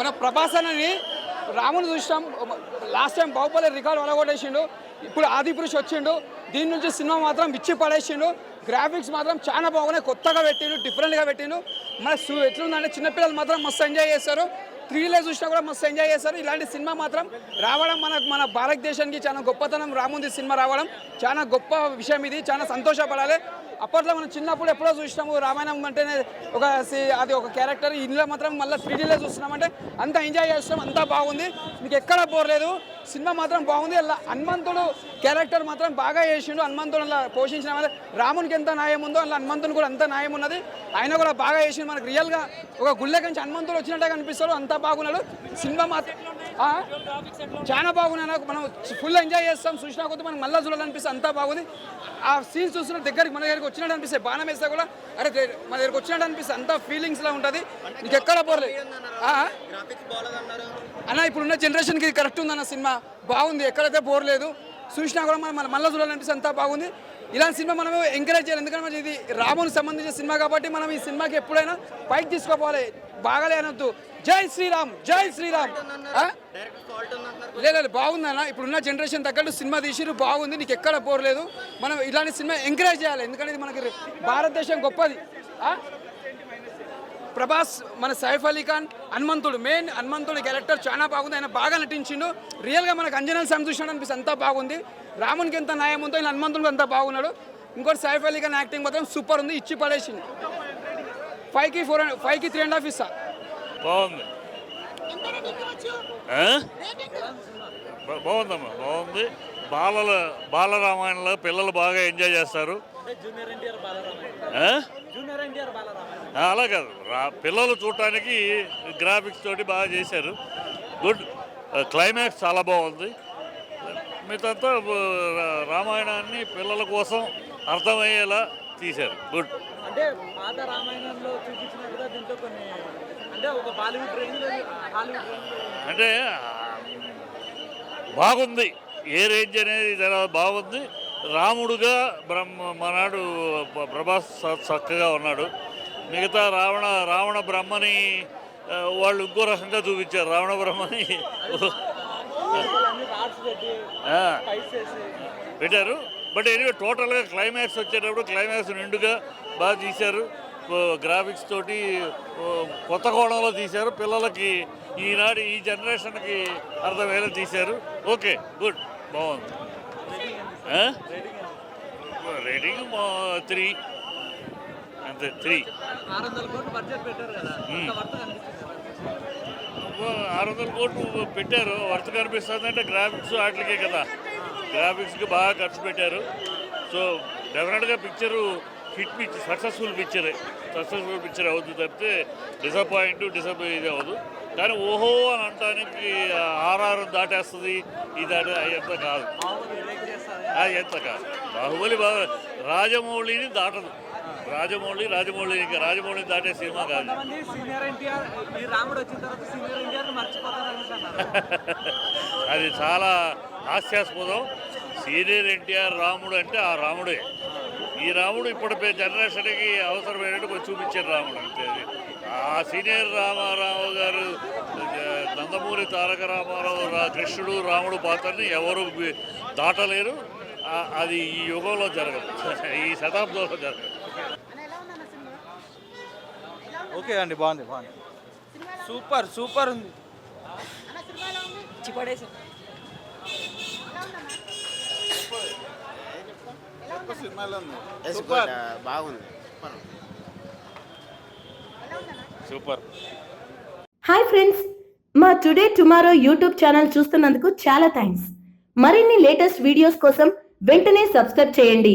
మన ప్రభాసనని రాముని చూసినాం. లాస్ట్ టైం బాహుబలి రికార్డ్ వలగొట్టేసిండు. ఇప్పుడు ఆది పురుషు వచ్చిండు. దీని నుంచి సినిమా మాత్రం విచ్చి పడేసిండు. గ్రాఫిక్స్ మాత్రం చాలా బాగున్నాయి. కొత్తగా పెట్టిండు డిఫరెంట్గా పెట్టిండు. మన ఎట్లుందంటే చిన్నపిల్లలు మాత్రం మస్తు ఎంజాయ్ చేస్తారు. త్రీలో చూసినా కూడా మస్తు ఎంజాయ్ చేస్తారు. ఇలాంటి సినిమా మాత్రం రావడం మనకు మన భారతదేశానికి చాలా గొప్పతనం. రాముంది సినిమా రావడం చాలా గొప్ప విషయం ఇది. చాలా సంతోషపడాలి. అప్పట్లో మనం చిన్నప్పుడు ఎప్పుడో చూసినాము. రామాయణం అంటేనే ఒక సి- అది ఒక క్యారెక్టర్ ఇందులో మాత్రం మళ్ళీ త్రీడీలో చూస్తున్నామంటే అంత ఎంజాయ్ చేస్తున్నాం అంతా బాగుంది. మీకు ఎక్కడ పోరలేదు సినిమా మాత్రం బాగుంది. అలా హనుమంతుడు క్యారెక్టర్ మాత్రం బాగా చేసిండు. హనుమంతుడు అలా పోషించిన రామునికి ఎంత న్యాయం ఉందో అలా హనుమంతుని కూడా అంత న్యాయం ఉన్నది. ఆయన కూడా బాగా చేసిండు. మనకు రియల్గా ఒక గుళ్ళ నుంచి హనుమంతుడు వచ్చినట్టే కనిపిస్తాడు. అంతా బాగున్నాడు. సినిమా మాత్రం చాలా బాగున్నాయి. నాకు మనం ఫుల్ ఎంజాయ్ చేస్తాం. చూసినా కొద్ది మనకు మళ్ళీ చూడాలనిపిస్తుంది అంతా బాగుంది. ఆ సీన్స్ చూస్తున్న దగ్గరికి మన దగ్గరికి వచ్చినట్టు అనిపిస్తాయి బాణం వేస్తే కూడా అరే మన దగ్గరికి వచ్చినట్టు అనిపిస్తుంది అంతా ఫీలింగ్స్లో ఉంటుంది. నీకు ఎక్కడ పోరలేదు? అన్న ఇప్పుడున్న జనరేషన్కి కరెక్ట్ ఉందన్న సినిమా. బాగుంది. ఎక్కడైతే బోర్ లేదు చూసినా కూడా మనం మన మళ్ళీ చూడాలనిపిస్తే అంతా బాగుంది. ఇలాంటి సినిమా మనం ఎంకరేజ్ చేయాలి. ఎందుకంటే మనం ఇది రాముని సంబంధించిన సినిమా కాబట్టి మనం ఈ సినిమాకి ఎప్పుడైనా పైకి తీసుకోపోవాలి బాగాలే అనొద్దు. జై శ్రీరామ్ జై శ్రీరామ్. లేదు బాగుందన్న ఇప్పుడున్న జనరేషన్ తగ్గట్టు సినిమా తీసిరు బాగుంది. నీకు ఎక్కడ పోరలేదు మనం ఇలాంటి సినిమా ఎంకరేజ్ చేయాలి. ఎందుకంటే ఇది మనకి భారతదేశం గొప్పది. ప్రభాస్ మన సైఫ్ అలీ ఖాన్ హనుమంతుడు మెయిన్ హనుమంతుడి క్యారెక్టర్ చాలా బాగుంది. ఆయన బాగా నటించిండు. రియల్గా మనకు అంజనాలు సంతోషం చూసినాడు అనిపిస్తుంది. అంతా బాగుంది. రామునికి ఎంత న్యాయం ఉందో ఇలా హనుమంతుడికి అంతా బాగున్నాడు. ఇంకోటి సైఫ్ అలీ ఖాన్ యాక్టింగ్ మాత్రం సూపర్ ఉంది ఇచ్చి పడేసింది ఫైవ్కి ఫోర్ ఫైవ్కి త్రీ అండ్ హాఫ్ ఇస్తా. బాగుంది. బాగుందమ్మా బాగుంది. బాలల బాల రామాయణంలో పిల్లలు బాగా ఎంజాయ్ చేస్తారు. అలా కాదు. రా పిల్లలు చూడటానికి గ్రాఫిక్స్ తోటి బాగా చేశారు. గుడ్. క్లైమాక్స్ చాలా బాగుంది. మిగతా రామాయణాన్ని పిల్లల కోసం అర్థమయ్యేలా తీశారు. గుడ్ అంటే పాత రామాయణంలో చూపించినట్టుగా దీంట్లో కొన్ని అంటే ఒక బాలీవుడ్ రేంజ్ అంటే బాగుంది. ఏ రేంజ్ అనేది చాలా బాగుంది. రాముడుగా బ్రహ్మ మనాడు ప్రభాస్ చక్కగా ఉన్నాడు. మిగతా రావణ రావణ బ్రహ్మని వాళ్ళు ఇంకో రకంగా చూపించారు. రావణ బ్రహ్మని పెట్టారు. బట్ ఎనివే టోటల్గా క్లైమాక్స్ వచ్చేటప్పుడు క్లైమాక్స్ నిండుగా బాగా తీశారు. గ్రాఫిక్స్ తోటి కొత్త కోణంలో తీశారు. పిల్లలకి ఈనాడు ఈ జనరేషన్కి అర్థమయ్యేలా తీశారు. Okay good. బాగుంది? Rating three. అంతే త్రీ. ఆరు వందల కోట్లు పెట్టారు వర్త్ కనిపిస్తుంది ఆరు వందల కోట్లు పెట్టారు. వర్త్ కనిపిస్తుంది అంటే గ్రాఫిక్స్ వాటికే కదా. గ్రాఫిక్స్కి బాగా ఖర్చు పెట్టారు. సో డెఫినెట్గా పిక్చరు హిట్ పిక్చర్ సక్సెస్ఫుల్ పిక్చరే సక్సెస్ఫుల్ పిక్చర్ అవుతుంది తప్పితే డిసప్పాయింట్ డిసప్పాయింట్ ఇది అవ్వదు. కానీ ఓహో అని అనటానికి ఆర్ఆర్ దాటేస్తుంది ఇది అయ్యేంత కాదు. ఎంత కాదు. బాహుబలి బాగా రాజమౌళిని దాటదు. రాజమౌళి రాజమౌళి ఇంకా రాజమౌళిని దాటే సినిమా కాదు. అది చాలా హాస్యాస్పదం. సీనియర్ ఎన్టీఆర్ రాముడు అంటే ఆ రాముడే. ఈ రాముడు ఇప్పుడు జనరేషన్కి అవసరమైనట్టు కొంచెం చూపించారు రాముడు అంతే అది. ఆ సీనియర్ రామారావు గారు నందమూరి తారక రామారావు రా- కృష్ణుడు రాముడు పాత్రని ఎవరు దాటలేరు. అది ఈ యుగంలో జరగదు. ఈ శతాబ్దంలో జరగదు. ఓకే అండి బాగుంది బాగుంది. సూపర్ సూపర్ ఉంది. సూపర్. బాగుంది. సూపర్. Hi friends. మా టుడే టుమారో యూట్యూబ్ ఛానల్ చూస్తున్నందుకు చాలా థ్యాంక్స్. మరిన్ని లేటెస్ట్ వీడియోస్ కోసం వెంటనే సబ్స్క్రైబ్ చేయండి.